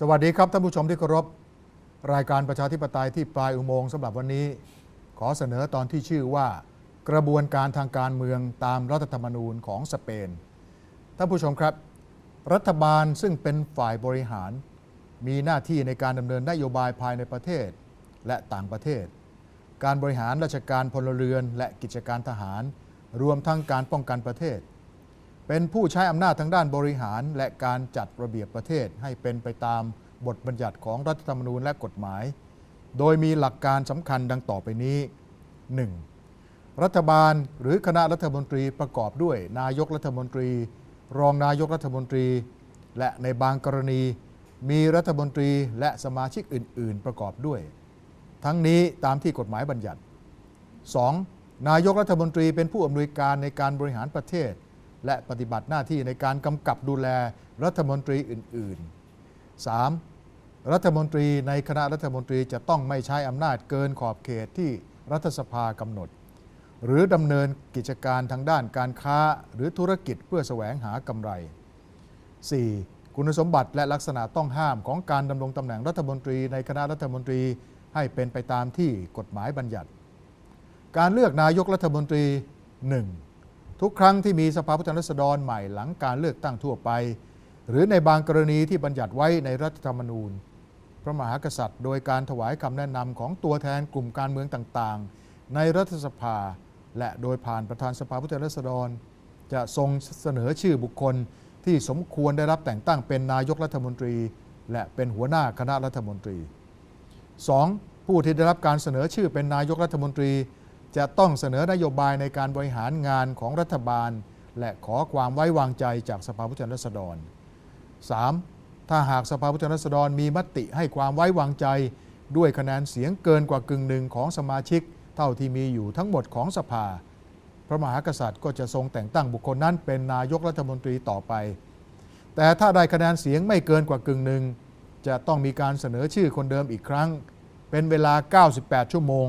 สวัสดีครับท่านผู้ชมที่เคารพรายการประชาธิปไตยที่ปลายอุโมงค์สำหรับวันนี้ ขอเสนอตอนที่ชื่อว่า กระบวนการทางการเมืองตามรัฐธรรมนูญของสเปนท่านผู้ชมครับ รัฐบาลซึ่งเป็นฝ่ายบริหาร มีหน้าที่ในการดำเนินนโยบายภายในประเทศและต่างประเทศ การบริหารราชการพลเรือนและกิจการทหาร รวมทั้งการป้องกันประเทศ เป็นผู้ใช้อำนาจทางด้านบริหารและการจัดระเบียบประเทศให้เป็นไปตามบทบัญญัติของรัฐธรรมนูญและกฎหมาย โดยมีหลักการสำคัญดังต่อไปนี้ 1. รัฐบาลหรือคณะรัฐมนตรีประกอบด้วย นายกรัฐมนตรี รองนายกรัฐมนตรี และในบางกรณี มีรัฐมนตรีและสมาชิกอื่น ๆ ประกอบด้วย ทั้งนี้ตามที่กฎหมายบัญญัติ 2. นายกรัฐมนตรีเป็นผู้อำนวยการในการบริหารประเทศ และปฏิบัติหน้าที่ในการกำกับดูแลรัฐมนตรีอื่น ๆ 3. รัฐมนตรีในคณะรัฐมนตรีจะต้องไม่ใช้อำนาจเกินขอบเขตที่รัฐสภากำหนด หรือดำเนินกิจการทางด้านการค้าหรือธุรกิจเพื่อแสวงหากำไร 4. คุณสมบัติและลักษณะต้องห้ามของการดำรงตำแหน่งรัฐมนตรีในคณะรัฐมนตรีให้เป็นไปตามที่กฎหมายบัญญัติ การเลือกนายกรัฐมนตรี 1. ทุกครั้งที่มีสภาผู้แทนราษฎรใหม่หลังการเลือกตั้งทั่วไป หรือในบางกรณีที่บัญญัติไว้ในรัฐธรรมนูญ พระมหากษัตริย์ โดยการถวายคำแนะนำของตัวแทนกลุ่มการเมืองต่างๆ ในรัฐสภา และโดยผ่านประธานสภาผู้แทนราษฎร จะทรงเสนอชื่อบุคคลที่สมควรได้รับแต่งตั้งเป็นนายกรัฐมนตรี และเป็นหัวหน้าคณะรัฐมนตรี 2. ผู้ที่ได้รับการเสนอชื่อเป็นนายกรัฐมนตรี จะต้องเสนอนโยบายในการบริหารงานของรัฐบาล และขอความไว้วางใจจากสภาผู้แทนราษฎร 3. ถ้าหากสภาผู้แทนราษฎรมีมติให้ความไว้วางใจ ด้วยคะแนนเสียงเกินกว่ากึ่งหนึ่งของสมาชิก เท่าที่มีอยู่ทั้งหมดของสภา พระมหากษัตริย์ก็จะทรงแต่งตั้งบุคคลนั้นเป็นนายกรัฐมนตรีต่อไป แต่ถ้าได้คะแนนเสียงไม่เกินกว่ากึ่งหนึ่งจะต้องมีการเสนอชื่อคนเดิมอีกครั้ง เป็นเวลา 98 ชั่วโมง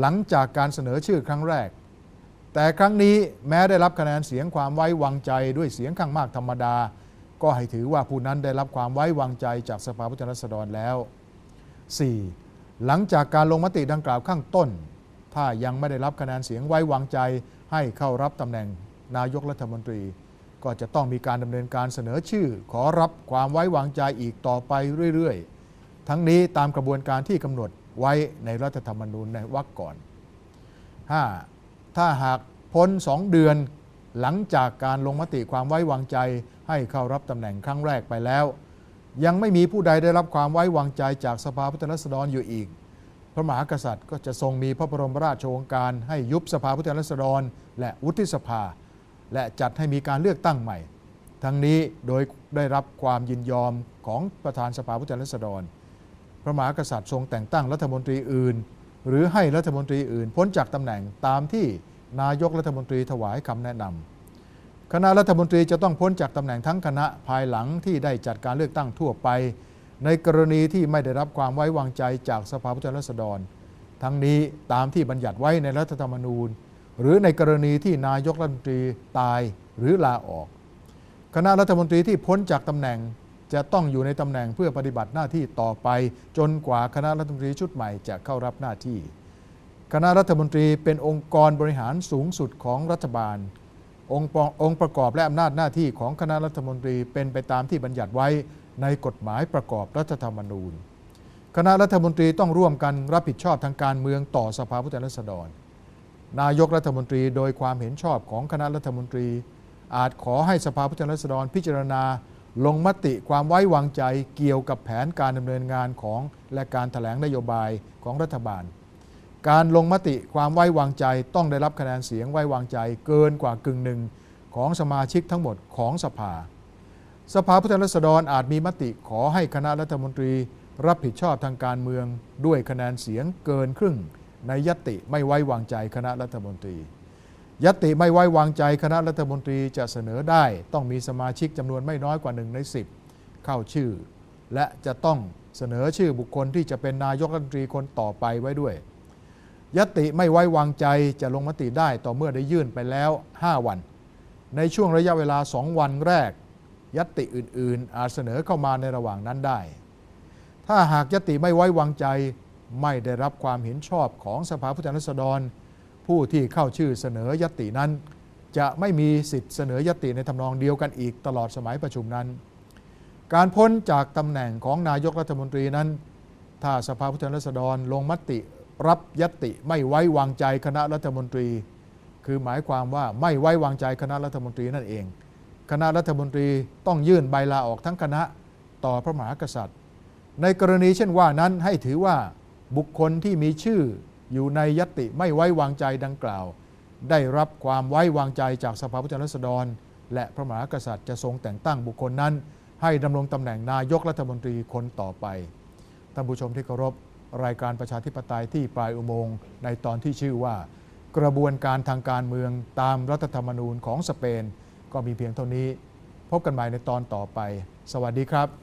หลังจากการเสนอชื่อครั้งแรก แต่ครั้งนี้แม้ได้รับคะแนนเสียงความไว้วางใจด้วยเสียงข้างมากธรรมดา ก็ให้ถือว่าผู้นั้นได้รับความไว้วางใจจากสภาผู้แทนราษฎรแล้ว 4. หลังจากการลงมติดังกล่าวข้างต้น ถ้ายังไม่ได้รับคะแนนเสียงไว้วางใจให้เข้ารับตำแหน่งนายกรัฐมนตรี ก็จะต้องมีการดำเนินการเสนอชื่อ ขอรับความไว้วางใจอีกต่อไปเรื่อยๆ ทั้งนี้ตามกระบวนการที่กำหนด ไว้ในรัฐธรรมนูญในวรรคก่อน 5. ถ้าหากพ้น 2 เดือนหลังจากการลงมติความไว้วางใจให้เข้ารับตำแหน่งครั้งแรกไปแล้ว ยังไม่มีผู้ใดได้รับความไว้วางใจจากสภาผู้แทนราษฎรอยู่อีก พระมหากษัตริย์ก็จะทรงมีพระบรมราชโองการให้ยุบสภาผู้แทนราษฎร และวุฒิสภา และจัดให้มีการเลือกตั้งใหม่ ทั้งนี้โดยได้รับความยินยอมของประธานสภาผู้แทนราษฎร พระมหากษัตริย์ทรงแต่งตั้งรัฐมนตรีอื่น หรือให้รัฐมนตรีอื่น พ้นจากตำแหน่งตามที่นายกรัฐมนตรีถวายคำแนะนำคณะรัฐมนตรีจะต้องพ้นจากตำแหน่งทั้งคณะภายหลังที่ได้จัดการเลือกตั้งทั่วไป ในกรณีที่ไม่ได้รับความไว้วางใจจากสภาผู้แทนราษฎร ทั้งนี้ตามที่บัญญัติไว้ในรัฐธรรมนูญ หรือในกรณีที่นายกรัฐมนตรีตายหรือลาออก คณะรัฐมนตรีที่พ้นจากตำแหน่ง จะต้องอยู่ในตำแหน่งเพื่อปฏิบัติหน้าที่ต่อไป จนกว่าคณะรัฐมนตรีชุดใหม่จะเข้ารับหน้าที่ คณะรัฐมนตรีเป็นองค์กรบริหารสูงสุดของรัฐบาล องค์ประองประกอบและอำนาจหน้าที่ของคณะรัฐมนตรีเป็นไปตามที่บัญญัติไว้ในกฎหมายประกอบรัฐธรรมนูญ คณะรัฐมนตรีต้องร่วมกันรับผิดชอบทางการเมืองต่อสภาผู้แทนราษฎร นายกรัฐมนตรีโดยความเห็นชอบของคณะรัฐมนตรี อาจขอให้สภาผู้แทนราษฎรพิจารณา ลงมติความไว้วางใจเกี่ยวกับแผนการดำเนินงานของและการถแถลงนโยบายของรัฐบาล การลงมติความไว้วางใจต้องได้รับคะแนนเสียงไว้วางใจเกินกว่ากึ่งหนึ่งของสมาชิกทั้งหมดของสภา สภาผู้แทนราษฎรอาจมีมติขอให้คณะรัฐมนตรี รับผิดชอบทางการเมือง ด้วยคะแนนเสียงเกินครึ่ง ในยติไม่ไว้วางใจคณะรัฐมนตรี ยติไม่ไว้วางใจคณะรัฐมนตรีจะเสนอได้ ต้องมีสมาชิกจำนวนไม่น้อยกว่าหนึ่งใน10เข้าชื่อ และจะต้องเสนอชื่อบุคคลที่จะเป็นนายกรัฐมนตรีคนต่อไปไว้ด้วย ยติไม่ไว้วางใจจะลงมติได้ต่อเมื่อได้ยื่นไปแล้ว 5 วัน ในช่วงระยะเวลา 2 วันแรก ยติอื่น ๆ อาจเสนอเข้ามาในระหว่างนั้นได้ ถ้าหากยติไม่ไว้วางใจไม่ได้รับความเห็นชอบของสภาผู้แทนราษฎร ผู้ที่เข้าชื่อเสนอยตินั้น จะไม่มีสิทธิ์เสนอยติในทำนองเดียวกันอีกตลอดสมัยประชุมนั้น การพ้นจากตำแหน่งของนายกรัฐมนตรีนั้น ถ้าสภาผู้แทนราษฎรลงมติรับยติไม่ไว้วางใจคณะรัฐมนตรี คือหมายความว่าไม่ไว้วางใจคณะรัฐมนตรีนั่นเอง คณะรัฐมนตรีต้องยื่นใบลาออกทั้งคณะต่อพระมหากษัตริย์ ในกรณีเช่นว่านั้นให้ถือว่าบุคคลที่มีชื่อ อยู่ในยติไม่ไว้วางใจดังกล่าว ได้รับความไว้วางใจจากสภาผู้แทนราษฎร และพระมหากษัตริย์จะทรงแต่งตั้งบุคคลนั้น ให้ดำรงตำแหน่งนายกรัฐมนตรีคนต่อไปท่านผู้ชมที่เคารพรายการประชาธิปไตยที่ปลายอุโมงค์ในตอนที่ชื่อว่า กระบวนการทางการเมืองตามรัฐธรรมนูญของสเปน ก็มีเพียงเท่านี้ พบกันใหม่ในตอนต่อไป สวัสดีครับ